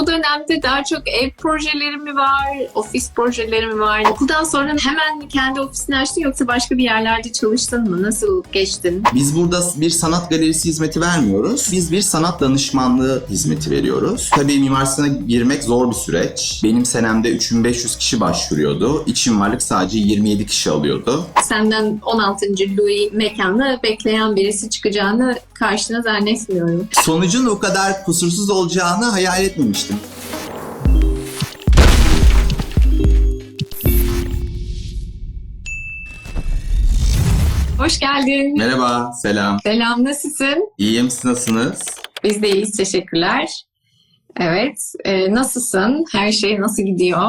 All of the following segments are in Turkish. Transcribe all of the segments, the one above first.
Bu dönemde daha çok ev projeleri mi var, ofis projeleri mi var? Okuldan sonra hemen kendi ofisini açtın yoksa başka bir yerlerde çalıştın mı? Nasıl geçtin? Biz burada bir sanat galerisi hizmeti vermiyoruz. Biz bir sanat danışmanlığı hizmeti veriyoruz. Tabii Mimar Sinan'a girmek zor bir süreç. Benim senemde 3500 kişi başvuruyordu. İç mimarlık sadece 27 kişi alıyordu. Senden 16. Louis mekanla bekleyen birisi çıkacağını karşına zannetmiyorum. Sonucun o kadar kusursuz olacağını hayal etmemiştim. Hoş geldin. Merhaba, selam. Selam, nasılsın? İyiyim, siz nasılsınız? Biz de iyiyiz, teşekkürler. Evet, e, nasılsın? Her şey nasıl gidiyor?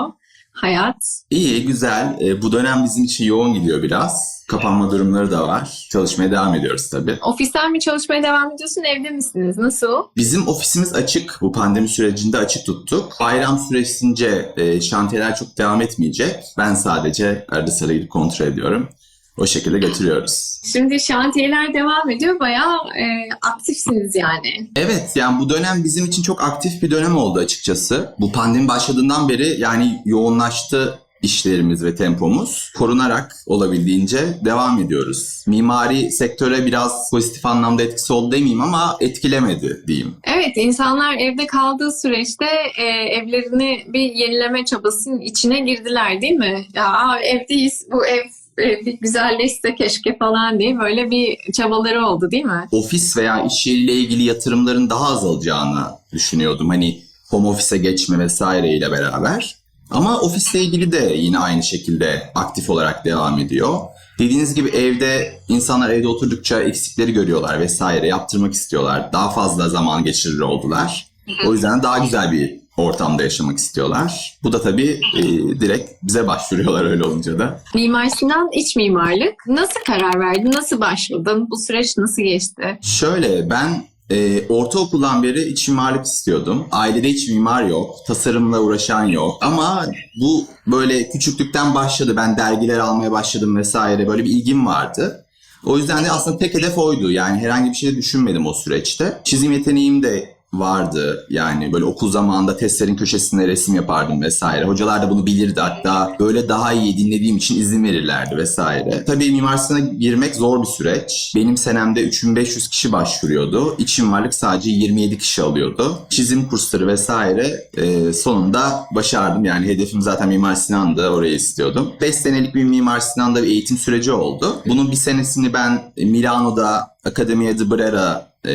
Hayat? İyi, güzel. Ee, bu dönem bizim için yoğun gidiyor biraz. Kapanma durumları da var. Çalışmaya devam ediyoruz tabii. Ofisten mi çalışmaya devam ediyorsun, evde misiniz? Nasıl? Bizim ofisimiz açık. Bu pandemi sürecinde açık tuttuk. Bayram süresince e, şantiyeler çok devam etmeyecek. Ben sadece arada sırada gidip kontrol ediyorum. O şekilde götürüyoruz. Şimdi şantiyeler devam ediyor, bayağı e, aktifsiniz yani. Evet yani bu dönem bizim için çok aktif bir dönem oldu açıkçası. Bu pandemi başladığından beri yani yoğunlaştı işlerimiz ve tempomuz. Korunarak olabildiğince devam ediyoruz. Mimari sektöre biraz pozitif anlamda etkisi oldu demeyeyim ama etkilemedi diyeyim. Evet, insanlar evde kaldığı süreçte e, evlerini bir yenileme çabasının içine girdiler değil mi? Ya evdeyiz, bu ev bir güzelleşse keşke falan diye böyle bir çabaları oldu değil mi? ofis veya iş yeriyle ilgili yatırımların daha azalacağını düşünüyordum. Hani home office'e geçme vesaireyle beraber. Ama ofisle ilgili de yine aynı şekilde aktif olarak devam ediyor. Dediğiniz gibi evde insanlar evde oturdukça eksikleri görüyorlar vesaire yaptırmak istiyorlar. Daha fazla zaman geçirir oldular. O yüzden daha güzel bir ortamda yaşamak istiyorlar. Bu da tabii e, direkt bize başvuruyorlar öyle olunca da. Mimar Sinan iç mimarlık. Nasıl karar verdin? Nasıl başladın? Bu süreç nasıl geçti? Şöyle ben e, ortaokuldan beri iç mimarlık istiyordum. Ailede iç mimar yok. Tasarımla uğraşan yok. Ama bu böyle küçüklükten başladı. Ben dergiler almaya başladım vesaire. Böyle bir ilgim vardı. O yüzden de aslında tek hedef oydu. Yani herhangi bir şey düşünmedim o süreçte. Çizim yeteneğim de vardı. Yani böyle okul zamanında testlerin köşesinde resim yapardım vesaire. Hocalar da bunu bilirdi hatta böyle daha iyi dinlediğim için izin verirlerdi vesaire. Tabii Mimar girmek zor bir süreç. Benim senemde 3500 kişi başvuruyordu. İç mimarlık sadece 27 kişi alıyordu. Çizim kursları vesaire e, sonunda başardım. Yani hedefim zaten Mimar Sinan'dı. Orayı istiyordum. 5 senelik bir Mimar Sinan'da bir eğitim süreci oldu. Bunun bir senesini ben Milano'da Accademia di Brera e,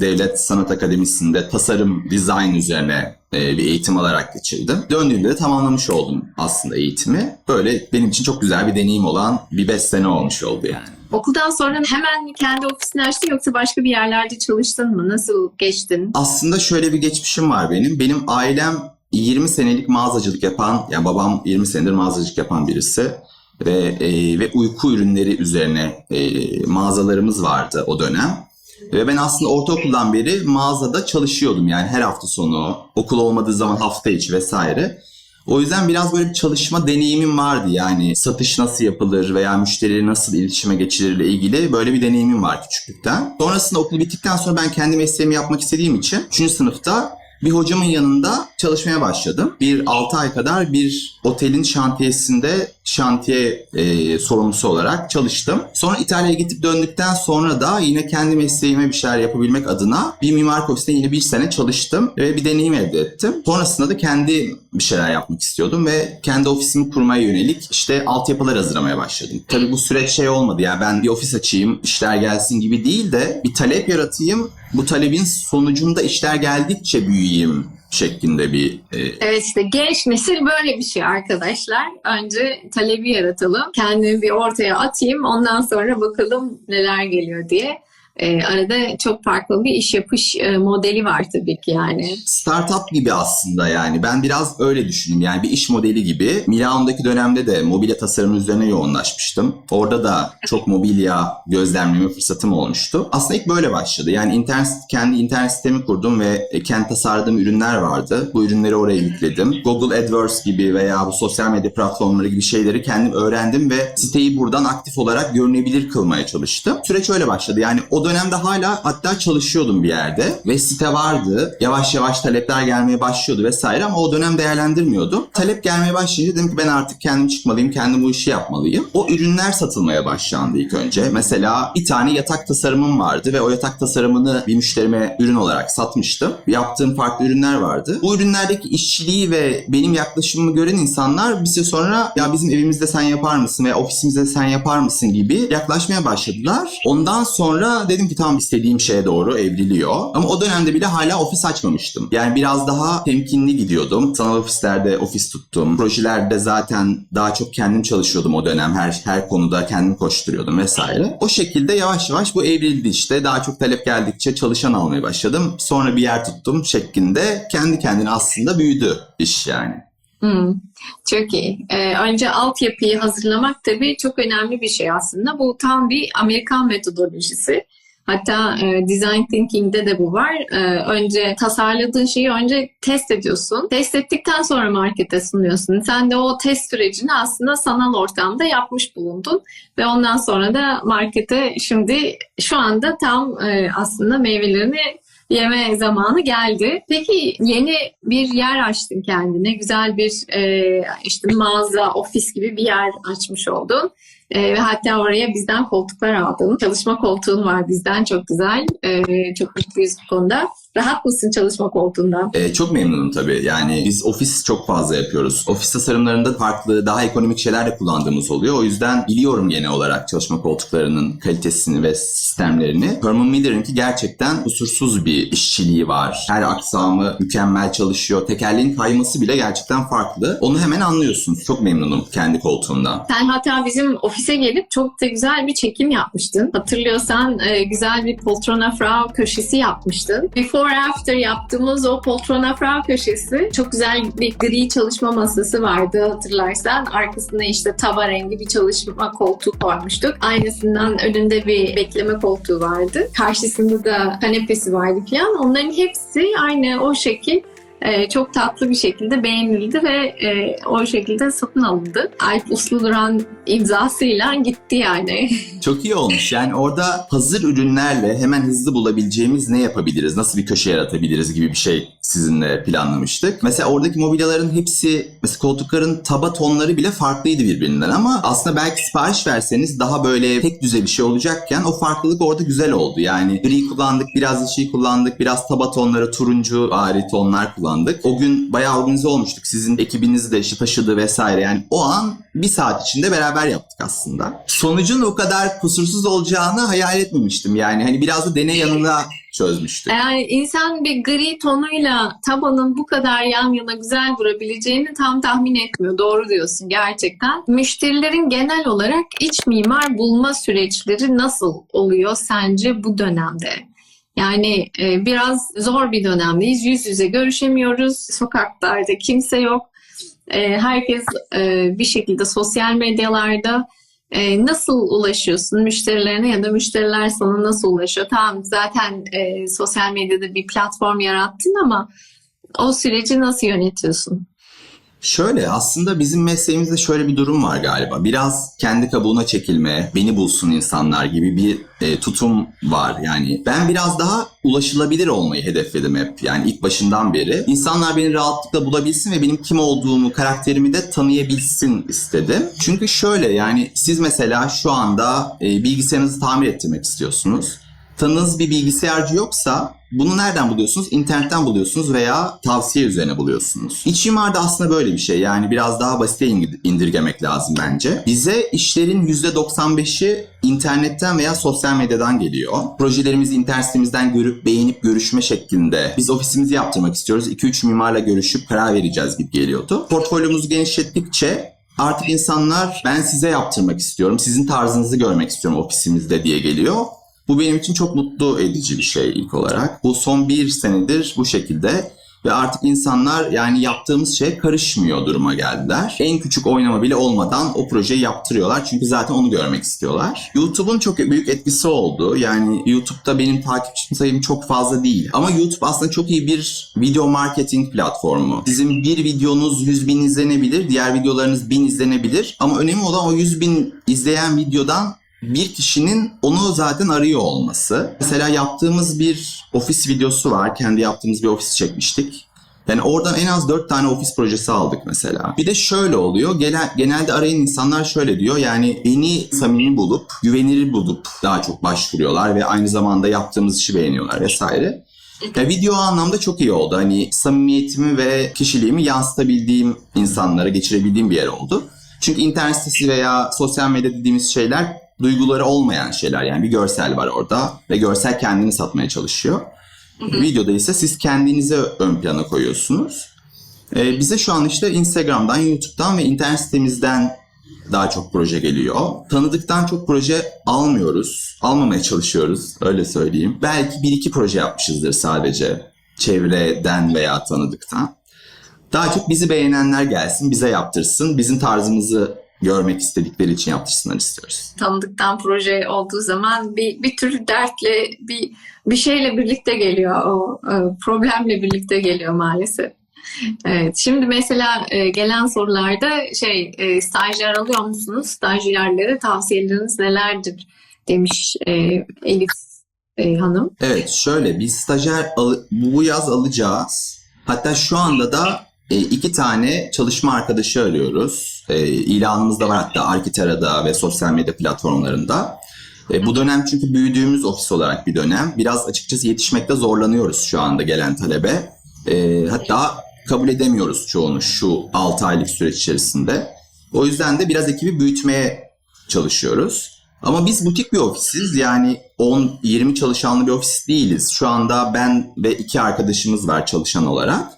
Devlet Sanat Akademisi'nde tasarım, dizayn üzerine e, bir eğitim alarak geçirdim. Döndüğümde de tamamlamış oldum aslında eğitimi. Böyle benim için çok güzel bir deneyim olan bir 5 sene olmuş oldu yani. Okuldan sonra hemen kendi ofisini açtın yoksa başka bir yerlerde çalıştın mı? Nasıl geçtin? Aslında şöyle bir geçmişim var benim. Benim ailem 20 senelik mağazacılık yapan, yani babam 20 senedir mağazacılık yapan birisi ve e, ve uyku ürünleri üzerine e, mağazalarımız vardı o dönem. Ve ben aslında ortaokuldan beri mağazada çalışıyordum yani her hafta sonu, okul olmadığı zaman hafta içi vesaire. O yüzden biraz böyle bir çalışma deneyimim vardı yani satış nasıl yapılır veya müşteriyle nasıl iletişime geçilir ile ilgili böyle bir deneyimim var küçüklükten. Sonrasında okul bittikten sonra ben kendi mesleğimi yapmak istediğim için 3. sınıfta bir hocamın yanında çalışmaya başladım. Bir 6 ay kadar bir otelin şantiyesinde şantiye e, sorumlusu olarak çalıştım. Sonra İtalya'ya gidip döndükten sonra da yine kendi mesleğime bir şeyler yapabilmek adına bir mimar ofisinde yine bir sene çalıştım ve bir deneyim elde ettim. Sonrasında da kendi bir şeyler yapmak istiyordum ve kendi ofisimi kurmaya yönelik işte altyapılar hazırlamaya başladım. Tabii bu süreç şey olmadı yani ben bir ofis açayım işler gelsin gibi değil de bir talep yaratayım bu talebin sonucunda işler geldikçe büyüyeyim şeklinde bir e, Evet işte genç nesil böyle bir şey arkadaşlar. Önce talebi yaratalım. Kendimi bir ortaya atayım. Ondan sonra bakalım neler geliyor diye. Ee, arada çok farklı bir iş yapış e, modeli var tabii ki yani. startup gibi aslında yani. Ben biraz öyle düşündüm. Yani bir iş modeli gibi. Milano'daki dönemde de mobilya tasarımı üzerine yoğunlaşmıştım. Orada da çok mobilya gözlemleme fırsatım olmuştu. Aslında ilk böyle başladı. Yani internet, kendi internet sitemi kurdum ve e, kendi tasarladığım ürünler vardı. Bu ürünleri oraya yükledim. Google AdWords gibi veya bu sosyal medya platformları gibi şeyleri kendim öğrendim ve siteyi buradan aktif olarak görünebilir kılmaya çalıştım. Süreç öyle başladı. Yani o dönemde hala hatta çalışıyordum bir yerde ve site vardı. Yavaş yavaş talepler gelmeye başlıyordu vesaire ama o dönem değerlendirmiyordum. Talep gelmeye başlayınca dedim ki ben artık kendim çıkmalıyım, kendim bu işi yapmalıyım. O ürünler satılmaya başlandı ilk önce. Mesela bir tane yatak tasarımım vardı ve o yatak tasarımını bir müşterime ürün olarak satmıştım. Yaptığım farklı ürünler vardı. Bu ürünlerdeki işçiliği ve benim yaklaşımımı gören insanlar bir süre sonra ya bizim evimizde sen yapar mısın ve ofisimizde sen yapar mısın gibi yaklaşmaya başladılar. Ondan sonra dedim ki tamam istediğim şeye doğru evriliyor. Ama o dönemde bile hala ofis açmamıştım. Yani biraz daha temkinli gidiyordum. Sanal ofislerde ofis tuttum. Projelerde zaten daha çok kendim çalışıyordum o dönem. Her her konuda kendim koşturuyordum vesaire. O şekilde yavaş yavaş bu evrildi işte. Daha çok talep geldikçe çalışan almaya başladım. Sonra bir yer tuttum şeklinde kendi kendine aslında büyüdü iş yani. Hmm, çok iyi. Ee, önce altyapıyı hazırlamak tabii çok önemli bir şey aslında. Bu tam bir Amerikan metodolojisi. Hatta e, design thinking'de de bu var. E, önce tasarladığın şeyi önce test ediyorsun. Test ettikten sonra markete sunuyorsun. Sen de o test sürecini aslında sanal ortamda yapmış bulundun ve ondan sonra da markete şimdi şu anda tam e, aslında meyvelerini yeme zamanı geldi. Peki yeni bir yer açtın kendine. Güzel bir e, işte mağaza, ofis gibi bir yer açmış oldun. E, ve hatta oraya bizden koltuklar aldın. Çalışma koltuğun var bizden çok güzel. E, çok mutluyuz bu konuda. Rahat mısın çalışma koltuğundan? Ee, çok memnunum tabii. Yani biz ofis çok fazla yapıyoruz. Ofis tasarımlarında farklı, daha ekonomik şeyler de kullandığımız oluyor. O yüzden biliyorum genel olarak çalışma koltuklarının kalitesini ve sistemlerini. Herman Miller'ınki gerçekten kusursuz bir işçiliği var. Her aksamı mükemmel çalışıyor. Tekerleğin kayması bile gerçekten farklı. Onu hemen anlıyorsunuz. Çok memnunum kendi koltuğumdan. Sen hatta bizim ofise gelip çok da güzel bir çekim yapmıştın. Hatırlıyorsan e, güzel bir poltrona frau köşesi yapmıştın. Before after yaptığımız o poltrona frau köşesi çok güzel bir gri çalışma masası vardı hatırlarsan. Arkasında işte tava rengi bir çalışma koltuğu koymuştuk. Aynısından önünde bir bekleme koltuğu vardı. Karşısında da kanepesi vardı falan. Onların hepsi aynı o şekil e, çok tatlı bir şekilde beğenildi ve e, o şekilde satın alındı. Alp Uslu Duran imzasıyla gitti yani. Çok iyi olmuş. Yani orada hazır ürünlerle hemen hızlı bulabileceğimiz ne yapabiliriz, nasıl bir köşe yaratabiliriz gibi bir şey sizinle planlamıştık. Mesela oradaki mobilyaların hepsi, mesela koltukların taba tonları bile farklıydı birbirinden ama aslında belki sipariş verseniz daha böyle tek düze bir şey olacakken o farklılık orada güzel oldu. Yani gri kullandık, biraz yeşil kullandık, biraz taba tonları, turuncu ari tonlar kullandık. O gün bayağı organize olmuştuk. Sizin ekibiniz de işte taşıdı vesaire. Yani o an bir saat içinde beraber yaptık aslında. Sonucun o kadar kusursuz olacağını hayal etmemiştim. Yani hani biraz da deney yanında çözmüştük. Yani insan bir gri tonuyla tabanın bu kadar yan yana güzel durabileceğini tam tahmin etmiyor. Doğru diyorsun gerçekten. Müşterilerin genel olarak iç mimar bulma süreçleri nasıl oluyor sence bu dönemde? Yani e, biraz zor bir dönemdeyiz. Yüz yüze görüşemiyoruz. Sokaklarda kimse yok. E, herkes e, bir şekilde sosyal medyalarda e, nasıl ulaşıyorsun müşterilerine ya da müşteriler sana nasıl ulaşıyor? Tamam zaten e, sosyal medyada bir platform yarattın ama o süreci nasıl yönetiyorsun? Şöyle aslında bizim mesleğimizde şöyle bir durum var galiba. Biraz kendi kabuğuna çekilme, beni bulsun insanlar gibi bir e, tutum var. Yani ben biraz daha ulaşılabilir olmayı hedefledim hep. Yani ilk başından beri. İnsanlar beni rahatlıkla bulabilsin ve benim kim olduğumu, karakterimi de tanıyabilsin istedim. Çünkü şöyle yani siz mesela şu anda e, bilgisayarınızı tamir ettirmek istiyorsunuz. Tanınız bir bilgisayarcı yoksa bunu nereden buluyorsunuz? İnternetten buluyorsunuz veya tavsiye üzerine buluyorsunuz. İç mimarda aslında böyle bir şey. Yani biraz daha basite indirgemek lazım bence. Bize işlerin %95'i internetten veya sosyal medyadan geliyor. Projelerimizi internet sitemizden görüp beğenip görüşme şeklinde. Biz ofisimizi yaptırmak istiyoruz. 2-3 mimarla görüşüp karar vereceğiz gibi geliyordu. Portfolyomuzu genişlettikçe artık insanlar ben size yaptırmak istiyorum. Sizin tarzınızı görmek istiyorum ofisimizde diye geliyor. Bu benim için çok mutlu edici bir şey ilk olarak. Bu son bir senedir bu şekilde ve artık insanlar yani yaptığımız şeye karışmıyor duruma geldiler. En küçük oynama bile olmadan o projeyi yaptırıyorlar çünkü zaten onu görmek istiyorlar. YouTube'un çok büyük etkisi oldu. Yani YouTube'da benim takipçi sayım çok fazla değil. Ama YouTube aslında çok iyi bir video marketing platformu. Sizin bir videonuz 100 bin izlenebilir, diğer videolarınız 1000 izlenebilir. Ama önemli olan o 100 bin izleyen videodan bir kişinin onu zaten arıyor olması. Mesela yaptığımız bir ofis videosu var. Kendi yaptığımız bir ofis çekmiştik. Yani oradan en az 4 tane ofis projesi aldık mesela. Bir de şöyle oluyor. Genel, genelde arayan insanlar şöyle diyor. Yani beni samimi bulup, güvenilir bulup daha çok başvuruyorlar ve aynı zamanda yaptığımız işi beğeniyorlar vesaire. Ya video anlamda çok iyi oldu. Hani samimiyetimi ve kişiliğimi yansıtabildiğim insanlara geçirebildiğim bir yer oldu. Çünkü internet sitesi veya sosyal medya dediğimiz şeyler duyguları olmayan şeyler. Yani bir görsel var orada ve görsel kendini satmaya çalışıyor. Videoda ise siz kendinizi ön plana koyuyorsunuz. Ee, bize şu an işte Instagram'dan, YouTube'dan ve internet sitemizden daha çok proje geliyor. Tanıdıktan çok proje almıyoruz. Almamaya çalışıyoruz öyle söyleyeyim. Belki bir iki proje yapmışızdır sadece çevreden veya tanıdıktan. Daha çok bizi beğenenler gelsin, bize yaptırsın. Bizim tarzımızı görmek istedikleri için yaptırsınlar istiyoruz. Tanıdıktan proje olduğu zaman bir, bir tür dertle, bir, bir şeyle birlikte geliyor. O e, problemle birlikte geliyor maalesef. Evet, şimdi mesela e, gelen sorularda şey e, stajyer alıyor musunuz? Stajyerlere tavsiyeleriniz nelerdir demiş Elif Hanım. Evet şöyle biz stajyer bu yaz alacağız. Hatta şu anda da iki tane çalışma arkadaşı arıyoruz. E, ilanımız da var hatta Arkitera'da ve sosyal medya platformlarında. E, bu dönem çünkü büyüdüğümüz ofis olarak bir dönem. Biraz açıkçası yetişmekte zorlanıyoruz şu anda gelen talebe. E, hatta kabul edemiyoruz çoğunu şu 6 aylık süreç içerisinde. O yüzden de biraz ekibi büyütmeye çalışıyoruz. Ama biz butik bir ofisiz yani 10-20 çalışanlı bir ofis değiliz. Şu anda ben ve iki arkadaşımız var çalışan olarak.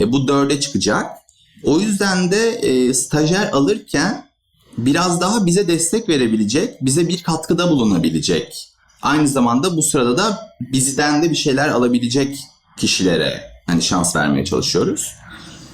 E, bu dörde çıkacak. O yüzden de e, stajyer alırken biraz daha bize destek verebilecek, bize bir katkıda bulunabilecek. Aynı zamanda bu sırada da bizden de bir şeyler alabilecek kişilere hani şans vermeye çalışıyoruz.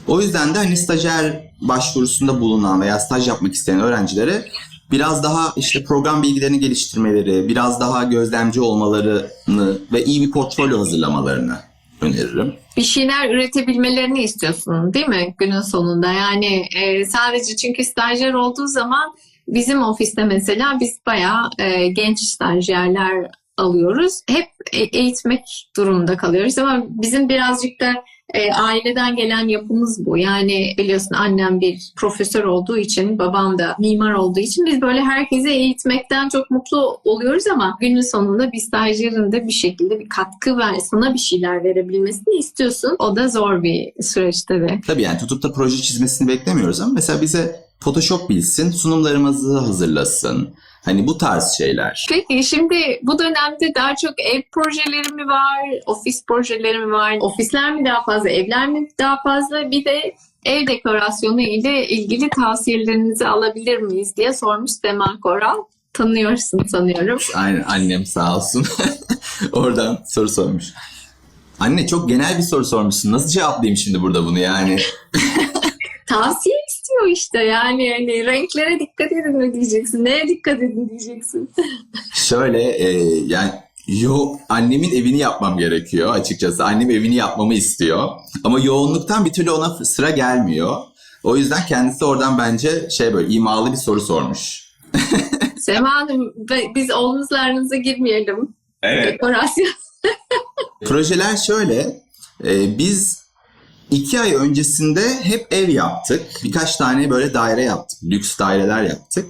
O yüzden de hani stajyer başvurusunda bulunan veya staj yapmak isteyen öğrencilere biraz daha işte program bilgilerini geliştirmeleri, biraz daha gözlemci olmalarını ve iyi bir portfolyo hazırlamalarını öneririm. Bir şeyler üretebilmelerini istiyorsun değil mi günün sonunda? Yani e, sadece çünkü stajyer olduğu zaman bizim ofiste mesela biz bayağı e, genç stajyerler alıyoruz. Hep e- eğitmek durumunda kalıyoruz ama bizim birazcık da e, aileden gelen yapımız bu. Yani biliyorsun annem bir profesör olduğu için, babam da mimar olduğu için biz böyle herkese eğitmekten çok mutlu oluyoruz ama günün sonunda bir stajyerin de bir şekilde bir katkı ver, sana bir şeyler verebilmesini istiyorsun. O da zor bir süreç tabii. Tabii yani tutup da proje çizmesini beklemiyoruz ama mesela bize Photoshop bilsin, sunumlarımızı hazırlasın. Hani bu tarz şeyler. Peki şimdi bu dönemde daha çok ev projeleri mi var, ofis projeleri mi var, ofisler mi daha fazla, evler mi daha fazla? Bir de ev dekorasyonu ile ilgili tavsiyelerinizi alabilir miyiz diye sormuş Sema Koral. Tanıyorsun sanıyorum. Aynen annem sağ olsun. Oradan soru sormuş. Anne çok genel bir soru sormuşsun. Nasıl cevaplayayım şimdi burada bunu yani? Tavsiye işte yani hani renklere dikkat edin mi diyeceksin, neye dikkat edin diyeceksin. Şöyle e, yani yo annemin evini yapmam gerekiyor açıkçası. Annem evini yapmamı istiyor. Ama yoğunluktan bir türlü ona sıra gelmiyor. O yüzden kendisi oradan bence şey böyle imalı bir soru sormuş. Sema Hanım biz oğlunuzla aranıza girmeyelim. Dekorasyon. Projeler şöyle. e, biz iki ay öncesinde hep ev yaptık. Birkaç tane böyle daire yaptık. Lüks daireler yaptık.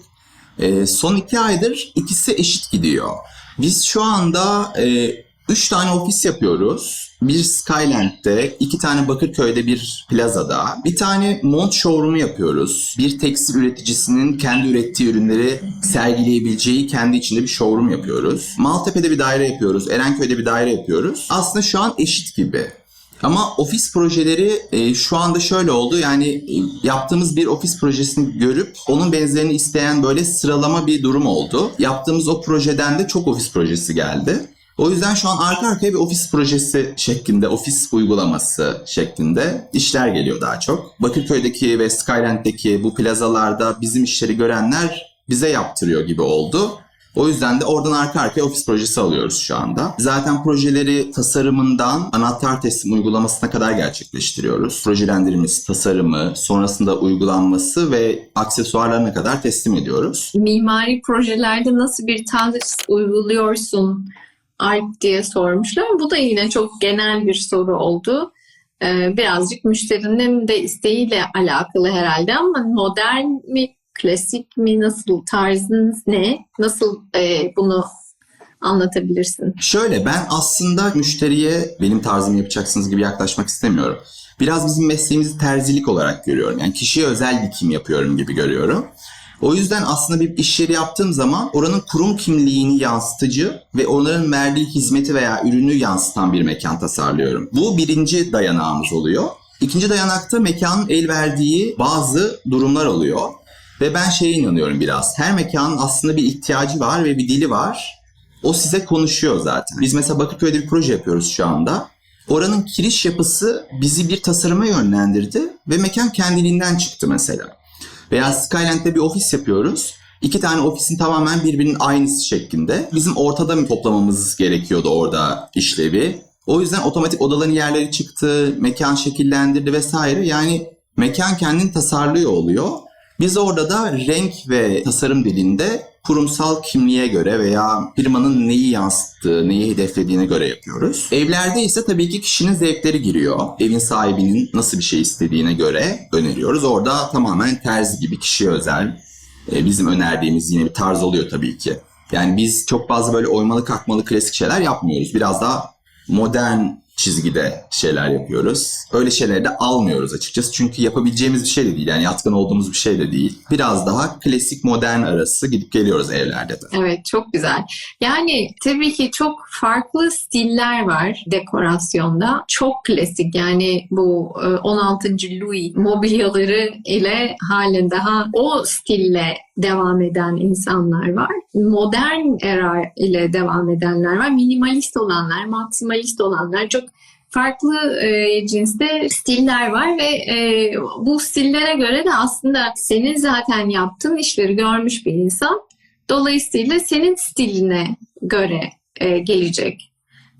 E, son iki aydır ikisi eşit gidiyor. Biz şu anda e, üç tane ofis yapıyoruz. Bir Skyland'de, iki tane Bakırköy'de bir plazada, bir tane mont showroom'u yapıyoruz. Bir tekstil üreticisinin kendi ürettiği ürünleri sergileyebileceği kendi içinde bir showroom yapıyoruz. Maltepe'de bir daire yapıyoruz, Erenköy'de bir daire yapıyoruz. Aslında şu an eşit gibi. Ama ofis projeleri e, şu anda şöyle oldu. Yani e, yaptığımız bir ofis projesini görüp onun benzerini isteyen böyle sıralama bir durum oldu. Yaptığımız o projeden de çok ofis projesi geldi. O yüzden şu an arka arkaya bir ofis projesi şeklinde, ofis uygulaması şeklinde işler geliyor daha çok. Bakırköy'deki ve Skyland'deki bu plazalarda bizim işleri görenler bize yaptırıyor gibi oldu. O yüzden de oradan arka arkaya ofis projesi alıyoruz şu anda. Zaten projeleri tasarımından anahtar teslim uygulamasına kadar gerçekleştiriyoruz. Projelendirmesi, tasarımı, sonrasında uygulanması ve aksesuarlarına kadar teslim ediyoruz. Mimari projelerde nasıl bir tanrıç uyguluyorsun Alp diye sormuşlar. Bu da yine çok genel bir soru oldu. Ee, birazcık müşterinin de isteğiyle alakalı herhalde ama modern mi, klasik mi, nasıl tarzınız ne? Nasıl e, bunu anlatabilirsin? Şöyle ben aslında müşteriye benim tarzımı yapacaksınız gibi yaklaşmak istemiyorum. Biraz bizim mesleğimizi terzilik olarak görüyorum. Yani kişiye özel dikim yapıyorum gibi görüyorum. O yüzden aslında bir iş yeri yaptığım zaman oranın kurum kimliğini yansıtıcı ve onların verdiği hizmeti veya ürünü yansıtan bir mekan tasarlıyorum. Bu birinci dayanağımız oluyor. İkinci dayanakta mekanın el verdiği bazı durumlar oluyor. Ve ben şeye inanıyorum biraz. Her mekanın aslında bir ihtiyacı var ve bir dili var. O size konuşuyor zaten. Biz mesela Bakırköy'de bir proje yapıyoruz şu anda. Oranın kiriş yapısı bizi bir tasarıma yönlendirdi ve mekan kendiliğinden çıktı mesela. Veya Skyland'de bir ofis yapıyoruz. İki tane ofisin tamamen birbirinin aynısı şeklinde. Bizim ortada mı toplamamız gerekiyordu orada işlevi. O yüzden otomatik odaların yerleri çıktı, mekan şekillendirdi vesaire. Yani mekan kendini tasarlıyor oluyor. Biz orada da renk ve tasarım dilinde kurumsal kimliğe göre veya firmanın neyi yansıttığı, neyi hedeflediğine göre yapıyoruz. Evlerde ise tabii ki kişinin zevkleri giriyor. Evin sahibinin nasıl bir şey istediğine göre öneriyoruz. Orada tamamen terzi gibi kişiye özel e, bizim önerdiğimiz yine bir tarz oluyor tabii ki. Yani biz çok fazla böyle oymalı kalkmalı klasik şeyler yapmıyoruz. Biraz daha modern çizgide şeyler yapıyoruz. Öyle şeyleri de almıyoruz açıkçası. Çünkü yapabileceğimiz bir şey de değil. Yani yatkın olduğumuz bir şey de değil. Biraz daha klasik modern arası gidip geliyoruz evlerde de. Evet çok güzel. Yani tabii ki çok farklı stiller var dekorasyonda. Çok klasik yani bu e, 16. Louis mobilyaları ile halen daha o stille devam eden insanlar var. Modern era ile devam edenler var. Minimalist olanlar, maksimalist olanlar çok farklı e, cinste stiller var ve e, bu stillere göre de aslında senin zaten yaptığın işleri görmüş bir insan dolayısıyla senin stiline göre e, gelecek.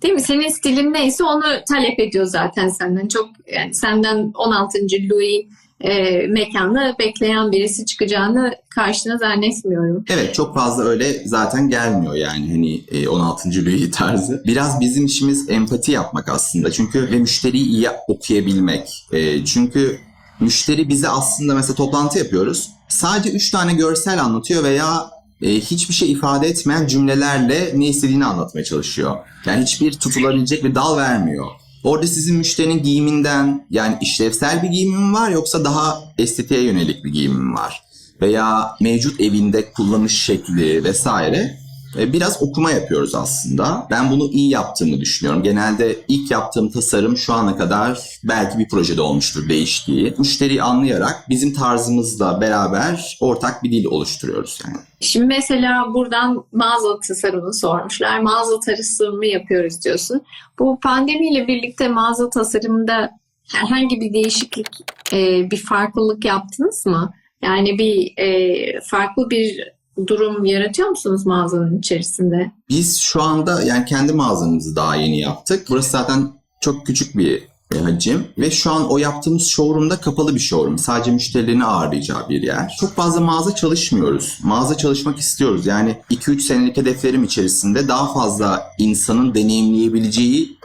Değil mi? Senin stilin neyse onu talep ediyor zaten senden. Çok yani senden 16. Louis e, mekanı bekleyen birisi çıkacağını karşına zannetmiyorum. Evet çok fazla öyle zaten gelmiyor yani hani e, 16. Louis tarzı. Biraz bizim işimiz empati yapmak aslında. Çünkü ve müşteriyi iyi okuyabilmek. E, çünkü müşteri bize aslında mesela toplantı yapıyoruz. Sadece 3 tane görsel anlatıyor veya e, hiçbir şey ifade etmeyen cümlelerle ne istediğini anlatmaya çalışıyor. Yani hiçbir tutulabilecek bir dal vermiyor. Orada sizin müşterinin giyiminden yani işlevsel bir giyimim var yoksa daha estetiğe yönelik bir giyimim var? Veya mevcut evinde kullanış şekli vesaire biraz okuma yapıyoruz aslında. Ben bunu iyi yaptığımı düşünüyorum. Genelde ilk yaptığım tasarım şu ana kadar belki bir projede olmuştur değiştiği. Müşteriyi anlayarak bizim tarzımızla beraber ortak bir dil oluşturuyoruz yani. Şimdi mesela buradan mağaza tasarımını sormuşlar. Mağaza tasarımı yapıyoruz diyorsun. Bu pandemiyle birlikte mağaza tasarımında herhangi bir değişiklik, e, bir farklılık yaptınız mı? Yani bir e, farklı bir durum yaratıyor musunuz mağazanın içerisinde? Biz şu anda yani kendi mağazamızı daha yeni yaptık. Burası zaten çok küçük bir e, hacim ve şu an o yaptığımız showroom'da kapalı bir showroom. Sadece müşterilerini ağırlayacağı bir yer. Çok fazla mağaza çalışmıyoruz. Mağaza çalışmak istiyoruz. Yani 2-3 senelik hedeflerim içerisinde daha fazla insanın deneyimleyebileceği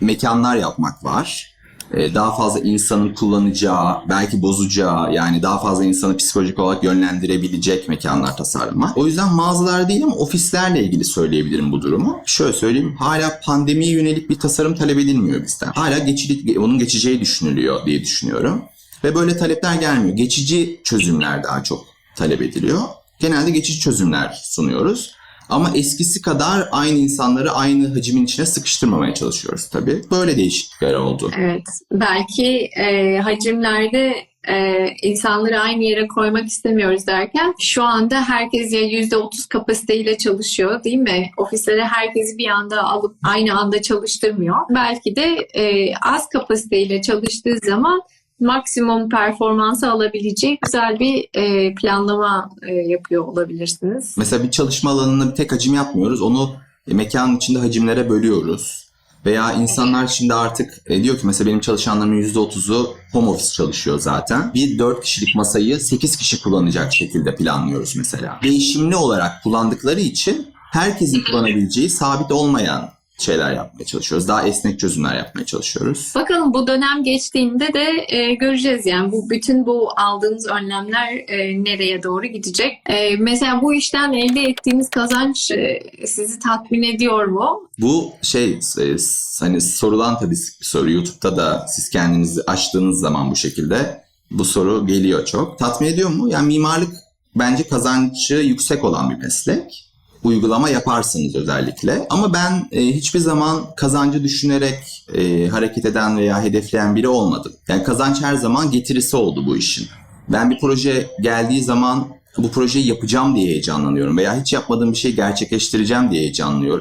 mekanlar yapmak var. Ee, Daha fazla insanın kullanacağı, belki bozacağı yani daha fazla insanı psikolojik olarak yönlendirebilecek mekanlar tasarlamak. O yüzden mağazalar değil ama ofislerle ilgili söyleyebilirim bu durumu. Şöyle söyleyeyim, hala pandemiye yönelik bir tasarım talep edilmiyor bizden. Hala geçici, onun geçeceği düşünülüyor diye düşünüyorum. Ve böyle talepler gelmiyor. Geçici çözümler daha çok talep ediliyor. Genelde geçici çözümler sunuyoruz. Ama eskisi kadar aynı insanları aynı hacmin içine sıkıştırmamaya çalışıyoruz tabii. Böyle değişiklikler oldu. Evet. Belki e, hacimlerde e, insanları aynı yere koymak istemiyoruz derken şu anda herkes ya %30 kapasiteyle çalışıyor değil mi? Ofislere herkesi bir anda alıp aynı anda çalıştırmıyor. Belki de e, az kapasiteyle çalıştığı zaman maksimum performansı alabileceği güzel bir e, planlama e, yapıyor olabilirsiniz. Mesela bir çalışma alanını bir tek hacim yapmıyoruz. Onu e, mekanın içinde hacimlere bölüyoruz. Veya insanlar şimdi artık e, diyor ki mesela benim çalışanlarımın %30'u home office çalışıyor zaten. Bir 4 kişilik masayı 8 kişi kullanacak şekilde planlıyoruz mesela. Değişimli olarak kullandıkları için herkesin kullanabileceği sabit olmayan şeyler yapmaya çalışıyoruz. Daha esnek çözümler yapmaya çalışıyoruz. Bakalım bu dönem geçtiğinde de e, göreceğiz yani bu bütün bu aldığınız önlemler e, nereye doğru gidecek. E, mesela bu işten elde ettiğiniz kazanç e, sizi tatmin ediyor mu? Bu şey e, hani sorulan tabii bir soru. YouTube'da da siz kendinizi açtığınız zaman bu şekilde bu soru geliyor çok. Tatmin ediyor mu? Yani mimarlık bence kazancı yüksek olan bir meslek. Uygulama yaparsınız özellikle. Ama ben e, hiçbir zaman kazancı düşünerek e, hareket eden veya hedefleyen biri olmadım. Yani kazanç her zaman getirisi oldu bu işin. Ben bir proje geldiği zaman bu projeyi yapacağım diye heyecanlanıyorum veya hiç yapmadığım bir şey gerçekleştireceğim diye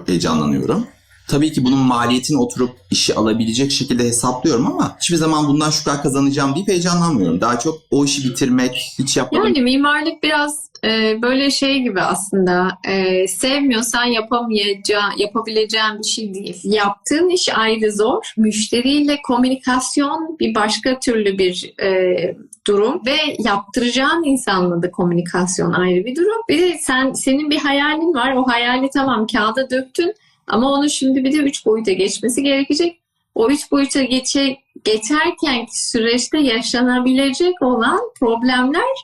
heyecanlanıyorum. Tabii ki bunun maliyetini oturup işi alabilecek şekilde hesaplıyorum ama hiçbir zaman bundan şu kadar kazanacağım deyip heyecanlanmıyorum. Daha çok o işi bitirmek, hiç yapmadım. Yani mimarlık biraz e, böyle şey gibi aslında e, sevmiyorsan yapamayacağın, yapabileceğin bir şey değil. Yaptığın iş ayrı zor. Müşteriyle komünikasyon bir başka türlü bir e, durum ve yaptıracağın insanla da komünikasyon ayrı bir durum. Bir de sen senin bir hayalin var. O hayali tamam kağıda döktün ama onu şimdi bir de üç boyuta geçmesi gerekecek. O üç boyuta geçe, geçerkenki süreçte yaşanabilecek olan problemler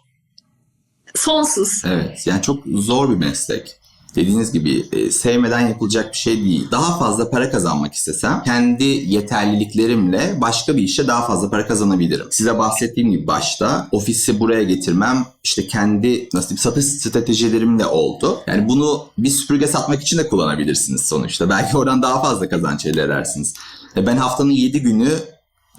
sonsuz. Evet yani çok zor bir meslek. Dediğiniz gibi e, sevmeden yapılacak bir şey değil. Daha fazla para kazanmak istesem kendi yeterliliklerimle başka bir işe daha fazla para kazanabilirim. Size bahsettiğim gibi başta ofisi buraya getirmem işte kendi nasıl satış stratejilerim de oldu. Yani bunu bir süpürge satmak için de kullanabilirsiniz sonuçta. Belki oradan daha fazla kazanç elde edersiniz. E, Ben haftanın 7 günü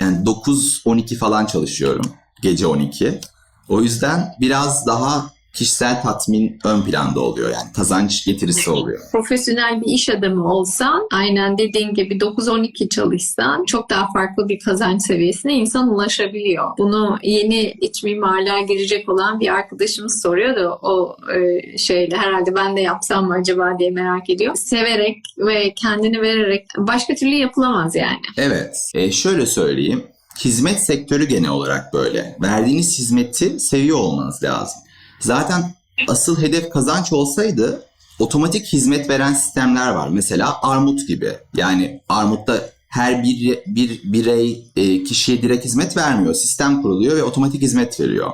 yani 9-12 falan çalışıyorum. Gece 12. O yüzden biraz daha kişisel tatmin ön planda oluyor yani kazanç getirisi oluyor. Profesyonel bir iş adamı olsan, aynen dediğin gibi 9-12 çalışsan çok daha farklı bir kazanç seviyesine insan ulaşabiliyor. Bunu yeni iç mimarlığa girecek olan bir arkadaşımız soruyordu. O e, şeyle herhalde ben de yapsam mı acaba diye merak ediyor. Severek ve kendini vererek başka türlü yapılamaz yani. Evet, e, şöyle söyleyeyim. Hizmet sektörü genel olarak böyle. Verdiğiniz hizmeti seviyor olmanız lazım. Zaten asıl hedef kazanç olsaydı otomatik hizmet veren sistemler var. Mesela Armut gibi. Yani Armut'ta her bir, bir birey e, kişiye direkt hizmet vermiyor. Sistem kuruluyor ve otomatik hizmet veriyor.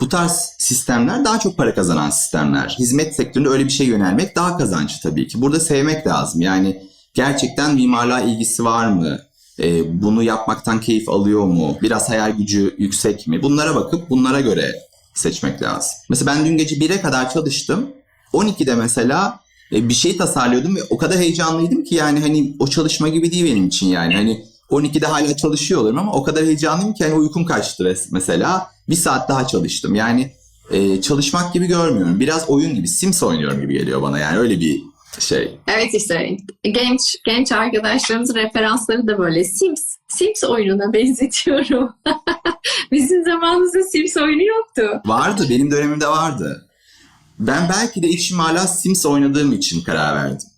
Bu tarz sistemler daha çok para kazanan sistemler. Hizmet sektöründe öyle bir şey yönelmek daha kazançlı tabii ki. Burada sevmek lazım. Yani gerçekten mimarlığa ilgisi var mı? E, bunu yapmaktan keyif alıyor mu? Biraz hayal gücü yüksek mi? Bunlara bakıp bunlara göre seçmek lazım. Mesela ben dün gece 1'e kadar çalıştım. 12'de mesela e, bir şey tasarlıyordum ve o kadar heyecanlıydım ki yani hani o çalışma gibi değil benim için yani. Hani 12'de hala çalışıyor olurum ama o kadar heyecanlıyım ki hani uykum kaçtı mesela. Bir saat daha çalıştım. Yani e, çalışmak gibi görmüyorum. Biraz oyun gibi, Sims oynuyorum gibi geliyor bana yani öyle bir şey. Evet işte genç genç arkadaşlarımızın referansları da böyle Sims. Sims oyununa benzetiyorum. Bizim zamanımızda Sims oyunu yoktu. Vardı, benim dönemimde vardı. Ben belki de içim hala Sims oynadığım için karar verdim.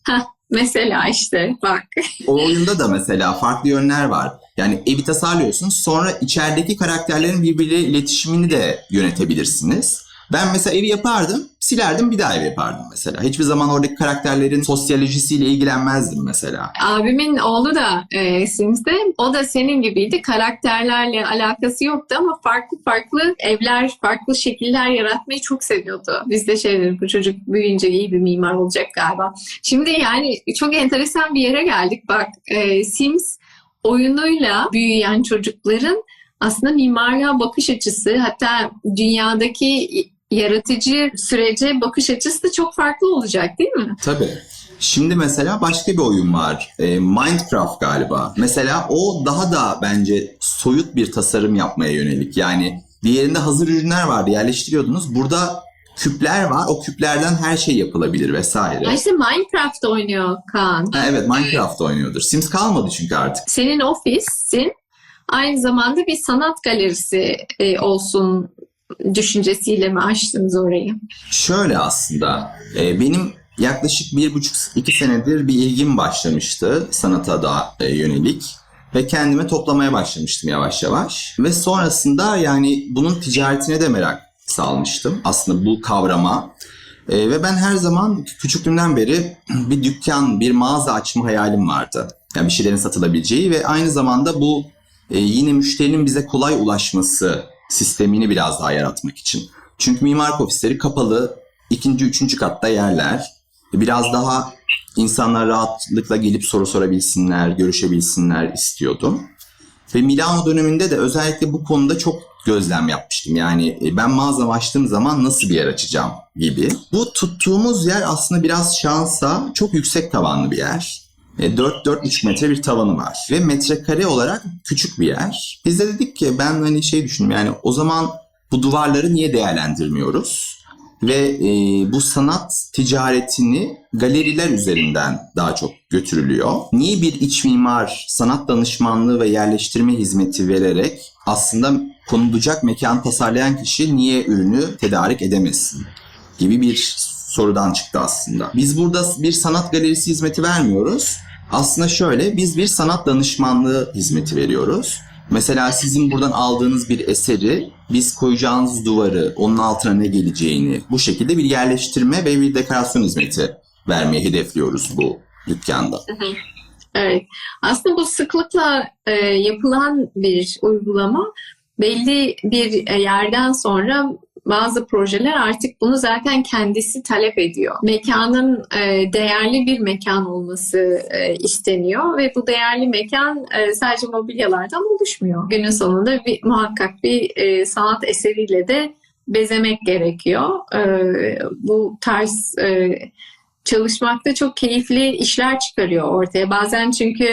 Mesela işte bak. O oyunda da mesela farklı yönler var. Yani evi tasarlıyorsunuz sonra içerideki karakterlerin birbiriyle iletişimini de yönetebilirsiniz. Ben mesela evi yapardım, silerdim bir daha ev yapardım mesela. Hiçbir zaman oradaki karakterlerin sosyolojisiyle ilgilenmezdim mesela. Abimin oğlu da e, Sims'te. O da senin gibiydi. Karakterlerle alakası yoktu ama farklı farklı evler, farklı şekiller yaratmayı çok seviyordu. Biz de şey dedik, bu çocuk büyüyünce iyi bir mimar olacak galiba. Şimdi yani çok enteresan bir yere geldik. Bak e, Sims oyunuyla büyüyen çocukların aslında mimarlığa bakış açısı hatta dünyadaki yaratıcı sürece bakış açısı da çok farklı olacak değil mi? Tabii. Şimdi mesela başka bir oyun var. E, Minecraft galiba. Mesela o daha da bence soyut bir tasarım yapmaya yönelik. Yani diğerinde hazır ürünler vardı yerleştiriyordunuz. Burada küpler var. O küplerden her şey yapılabilir vesaire. Ya işte Minecraft oynuyor Kaan. Ha, evet Minecraft oynuyordur. Sims kalmadı çünkü artık. Senin ofisin aynı zamanda bir sanat galerisi e, olsun düşüncesiyle mi açtınız orayı? Şöyle aslında e, benim yaklaşık bir buçuk iki senedir bir ilgim başlamıştı sanata da e, yönelik ve kendime toplamaya başlamıştım yavaş yavaş. Ve sonrasında yani bunun ticaretine de merak salmıştım aslında bu kavrama. E, ve ben her zaman küçüklüğümden beri bir dükkan bir mağaza açma hayalim vardı. Yani bir şeylerin satılabileceği ve aynı zamanda bu e, yine müşterinin bize kolay ulaşması sistemini biraz daha yaratmak için. Çünkü mimarlık ofisleri kapalı, ikinci, üçüncü katta yerler. Biraz daha insanlar rahatlıkla gelip soru sorabilsinler, görüşebilsinler istiyordum. Ve Milano döneminde de özellikle bu konuda çok gözlem yapmıştım. Yani e, ben mağaza açtığım zaman nasıl bir yer açacağım gibi. Bu tuttuğumuz yer aslında biraz şansa çok yüksek tavanlı bir yer. E, 4-4,5 metre bir tavanı var. Ve metrekare olarak küçük bir yer. Biz de dedik ki ben hani şey düşündüm yani o zaman bu duvarları niye değerlendirmiyoruz? Ve e, bu sanat ticaretini galeriler üzerinden daha çok götürülüyor. Niye bir iç mimar sanat danışmanlığı ve yerleştirme hizmeti vererek aslında konulacak mekan tasarlayan kişi niye ürünü tedarik edemesin gibi bir sorudan çıktı aslında. Biz burada bir sanat galerisi hizmeti vermiyoruz. Aslında şöyle biz bir sanat danışmanlığı hizmeti veriyoruz. Mesela sizin buradan aldığınız bir eseri biz koyacağınız duvarı, onun altına ne geleceğini bu şekilde bir yerleştirme ve bir dekorasyon hizmeti vermeyi hedefliyoruz bu dükkanda. Evet. Aslında bu sıklıkla e, yapılan bir uygulama belli bir e, yerden sonra bazı projeler artık bunu zaten kendisi talep ediyor. Mekanın e, değerli bir mekan olması e, isteniyor ve bu değerli mekan e, sadece mobilyalardan oluşmuyor. Günün sonunda bir muhakkak bir e, sanat eseriyle de bezemek gerekiyor. E, bu tarz e, çalışmakta çok keyifli işler çıkarıyor ortaya. Bazen çünkü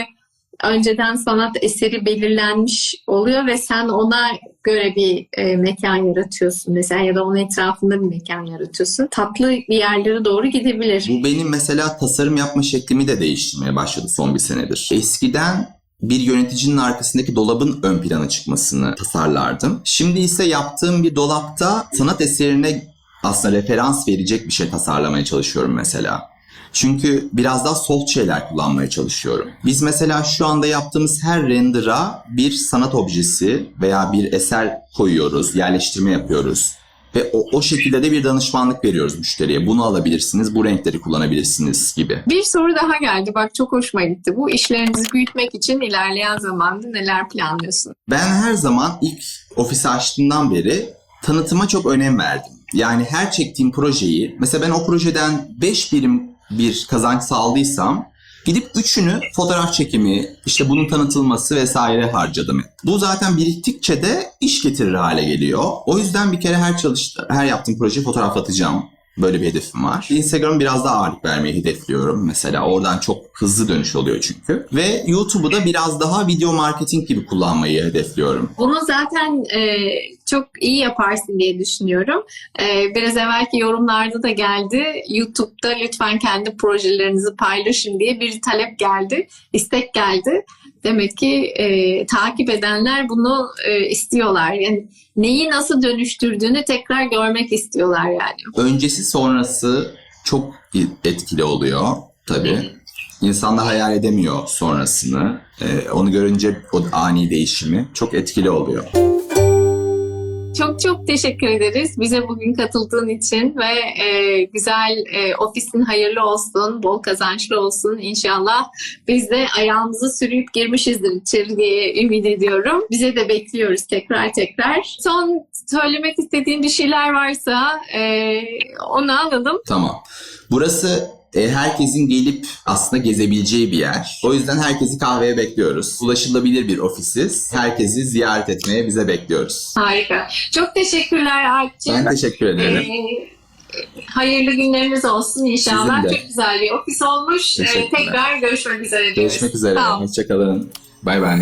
önceden sanat eseri belirlenmiş oluyor ve sen ona göre bir e, mekan yaratıyorsun mesela ya da onun etrafında bir mekan yaratıyorsun. Tatlı bir yerlere doğru gidebilir. Bu benim mesela tasarım yapma şeklimi de değiştirmeye başladı son bir senedir. Eskiden bir yöneticinin arkasındaki dolabın ön plana çıkmasını tasarlardım. Şimdi ise yaptığım bir dolapta sanat eserine aslında referans verecek bir şey tasarlamaya çalışıyorum mesela. Çünkü biraz daha soft şeyler kullanmaya çalışıyorum. Biz mesela şu anda yaptığımız her render'a bir sanat objesi veya bir eser koyuyoruz, yerleştirme yapıyoruz. Ve o, o şekilde de bir danışmanlık veriyoruz müşteriye. Bunu alabilirsiniz, bu renkleri kullanabilirsiniz gibi. Bir soru daha geldi. Bak çok hoşuma gitti. Bu işlerinizi büyütmek için ilerleyen zamanda neler planlıyorsun? Ben her zaman ilk ofisi açtığımdan beri tanıtıma çok önem verdim. Yani her çektiğim projeyi, mesela ben o projeden 5 birim bir kazanç sağladıysam gidip üçünü fotoğraf çekimi, işte bunun tanıtılması vesaire harcadım. Bu zaten biriktikçe de iş getirir hale geliyor. O yüzden bir kere her çalıştı, her yaptığım projeyi fotoğraflatacağım. Böyle bir hedefim var. Instagram biraz daha ağırlık vermeyi hedefliyorum. Mesela oradan çok hızlı dönüş oluyor çünkü. Ve YouTube'u da biraz daha video marketing gibi kullanmayı hedefliyorum. Bunu zaten e, çok iyi yaparsın diye düşünüyorum. E, biraz evvelki yorumlarda da geldi. YouTube'da lütfen kendi projelerinizi paylaşın diye bir talep geldi, istek geldi. Demek ki e, takip edenler bunu e, istiyorlar. Yani neyi nasıl dönüştürdüğünü tekrar görmek istiyorlar yani. Öncesi sonrası çok etkili oluyor tabii. İnsanlar hayal edemiyor sonrasını. Ee, onu görünce o ani değişimi çok etkili oluyor. Çok çok teşekkür ederiz bize bugün katıldığın için ve e, güzel e, ofisin hayırlı olsun, bol kazançlı olsun inşallah. Biz de ayağımızı sürüyüp girmişizdir içeri diye ümit ediyorum. Bize de bekliyoruz tekrar tekrar. Son söylemek istediğin bir şeyler varsa e, onu alalım. Tamam. Burası e, herkesin gelip aslında gezebileceği bir yer. O yüzden herkesi kahveye bekliyoruz. Ulaşılabilir bir ofisiz. Herkesi ziyaret etmeye bize bekliyoruz. Harika. Çok teşekkürler Alp'ciğim. Ben teşekkür ederim. Ee, hayırlı günleriniz olsun inşallah. Çok güzel bir ofis olmuş. Ee, tekrar görüşmek üzere diyoruz. Görüşmek üzere. Ol. Hoşçakalın. Bay bay.